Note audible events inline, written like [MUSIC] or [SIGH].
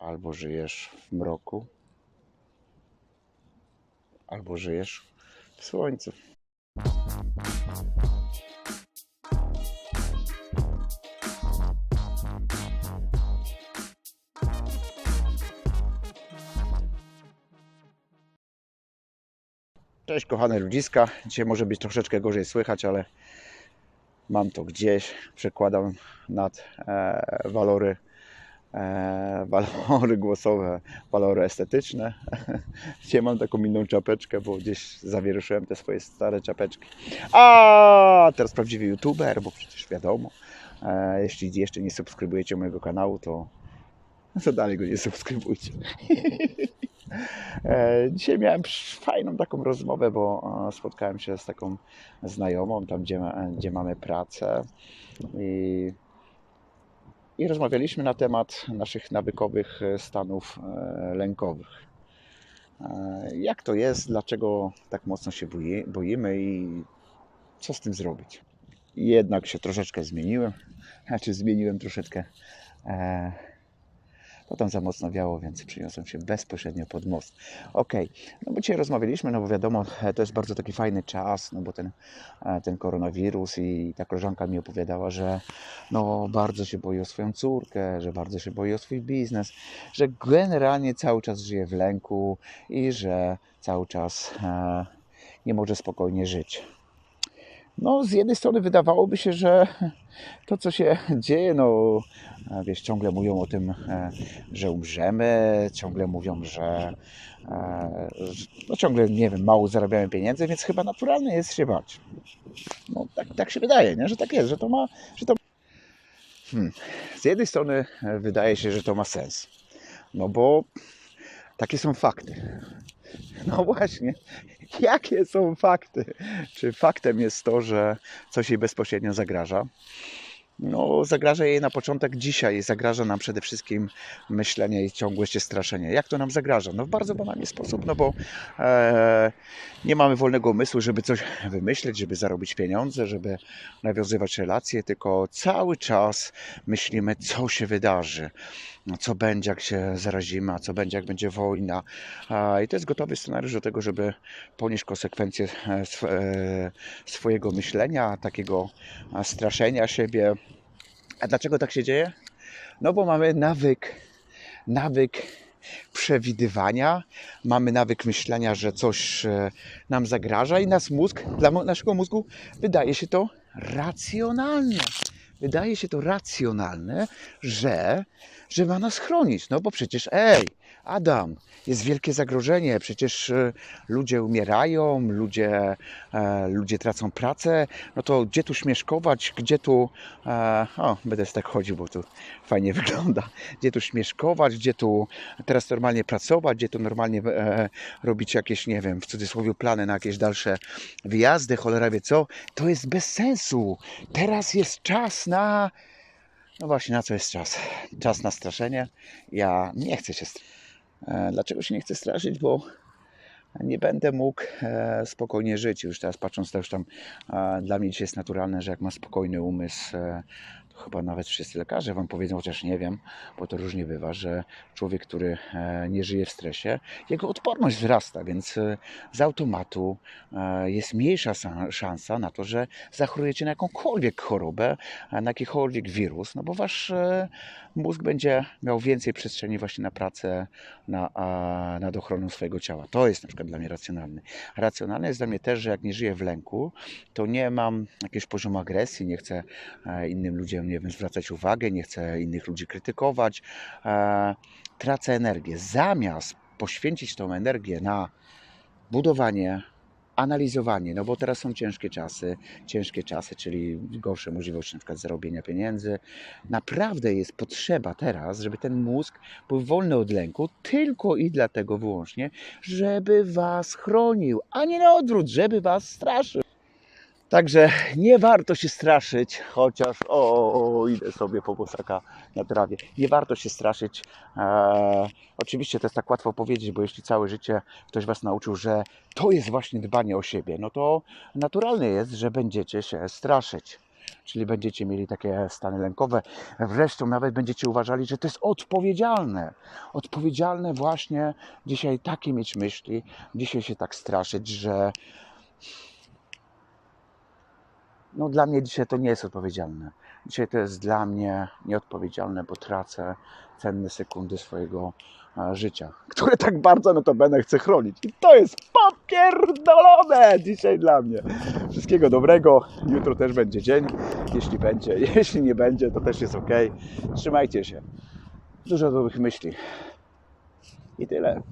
Albo żyjesz w mroku, albo żyjesz w słońcu. Cześć kochane ludziska. Dzisiaj może być troszeczkę gorzej słychać, ale mam to gdzieś. Przekładam nad e, walory, walory głosowe, walory estetyczne. [LAUGHS] Dzisiaj mam taką inną czapeczkę, bo gdzieś zawieruszyłem te swoje stare czapeczki. A teraz prawdziwy youtuber, bo przecież wiadomo. E, jeśli jeszcze nie subskrybujecie mojego kanału, to, to dalej go nie subskrybujcie. [LAUGHS] E, Dzisiaj miałem fajną taką rozmowę, bo e, spotkałem się z taką znajomą, tam gdzie, gdzie mamy pracę i, i rozmawialiśmy na temat naszych nawykowych e, stanów e, lękowych. E, Jak to jest, dlaczego tak mocno się boi- boimy i co z tym zrobić? Jednak się troszeczkę zmieniłem, znaczy zmieniłem troszeczkę to tam za mocno wiało, więc przyniosłem się bezpośrednio pod most. Okej, no bo dzisiaj rozmawialiśmy, no bo wiadomo, to jest bardzo taki fajny czas, no bo ten, e, ten koronawirus i ta koleżanka mi opowiadała, że no bardzo się boi o swoją córkę, że bardzo się boi o swój biznes, że generalnie cały czas żyje w lęku i że cały czas e, nie może spokojnie żyć. No, z jednej strony wydawałoby się, że to, co się [LAUGHS] dzieje, no, e, wiesz, ciągle mówią o tym, e, że umrzemy, ciągle mówią, że, e, że no, ciągle, nie wiem, mało zarabiamy pieniędzy, więc chyba naturalne jest się bać. No, tak, tak się wydaje, nie? że tak jest, że to ma, że to... Hmm. Z jednej strony wydaje się, że to ma sens, no bo takie są fakty. No właśnie, jakie są fakty? Czy faktem jest to, że coś jej bezpośrednio zagraża? No, zagraża jej na początek dzisiaj, zagraża nam przede wszystkim myślenie i ciągłe się straszenie. Jak to nam zagraża? No w bardzo banalny sposób, no bo e, nie mamy wolnego umysłu, żeby coś wymyśleć, żeby zarobić pieniądze, żeby nawiązywać relacje, tylko cały czas myślimy, co się wydarzy, no, co będzie, jak się zarazimy, a co będzie, jak będzie wojna. A, I to jest gotowy scenariusz do tego, żeby ponieść konsekwencje e, sw- e, swojego myślenia, takiego straszenia siebie. A dlaczego tak się dzieje? No bo mamy nawyk, nawyk przewidywania, mamy nawyk myślenia, że coś e, nam zagraża i nasz mózg, dla naszego mózgu wydaje się to racjonalne. Wydaje się to racjonalne, że, że ma nas chronić. No bo przecież, ej, Adam, jest wielkie zagrożenie, przecież e, ludzie umierają, ludzie, e, ludzie tracą pracę, no to gdzie tu śmieszkować, gdzie tu, e, o, będę tak chodził, bo tu fajnie [LAUGHS] wygląda, gdzie tu śmieszkować, gdzie tu teraz normalnie pracować, gdzie tu normalnie e, robić jakieś, nie wiem, w cudzysłowie plany na jakieś dalsze wyjazdy, cholera wie co, to jest bez sensu. Teraz jest czas na, no właśnie, na co jest czas? Czas na straszenie. Ja nie chcę się straszyć. E, Dlaczego się nie chcę straszyć? Bo nie będę mógł e, spokojnie żyć. Już teraz patrząc też tam, e, dla mnie dzisiaj jest naturalne, że jak ma spokojny umysł, chyba nawet wszyscy lekarze Wam powiedzą, chociaż nie wiem, bo to różnie bywa, że człowiek, który e, nie żyje w stresie, jego odporność wzrasta, więc e, z automatu e, jest mniejsza sa- szansa na to, że zachorujecie na jakąkolwiek chorobę, na jakikolwiek wirus, no bo Wasz mózg będzie miał więcej przestrzeni właśnie na pracę, na, nad ochroną swojego ciała. To jest na przykład dla mnie racjonalne. Racjonalne jest dla mnie też, że jak nie żyję w lęku, to nie mam jakiegoś poziomu agresji, nie chcę innym ludziom, nie wiem, zwracać uwagę, nie chcę innych ludzi krytykować. E, tracę energię. Zamiast poświęcić tą energię na budowanie, analizowanie, no bo teraz są ciężkie czasy, ciężkie czasy, czyli gorsze możliwości na przykład zarobienia pieniędzy. Naprawdę jest potrzeba teraz, żeby ten mózg był wolny od lęku, tylko i dlatego wyłącznie, żeby was chronił, a nie na odwrót, żeby was straszył. Także nie warto się straszyć, chociaż o, o, idę sobie po bosaka na trawie. Nie warto się straszyć. Eee, oczywiście to jest tak łatwo powiedzieć, bo jeśli całe życie ktoś was nauczył, że to jest właśnie dbanie o siebie, no to naturalne jest, że będziecie się straszyć. czyli będziecie mieli takie stany lękowe. Wreszcie nawet będziecie uważali, że to jest odpowiedzialne. Odpowiedzialne właśnie dzisiaj takie mieć myśli, dzisiaj się tak straszyć, że no dla mnie dzisiaj to nie jest odpowiedzialne. Dzisiaj to jest dla mnie nieodpowiedzialne, bo tracę cenne sekundy swojego e, życia, które tak bardzo będę chcę chronić. I to jest popierdolone dzisiaj dla mnie. Wszystkiego dobrego. Jutro też będzie dzień. Jeśli będzie, [LAUGHS] jeśli nie będzie, to też jest ok. Trzymajcie się. Dużo dobrych myśli. I tyle.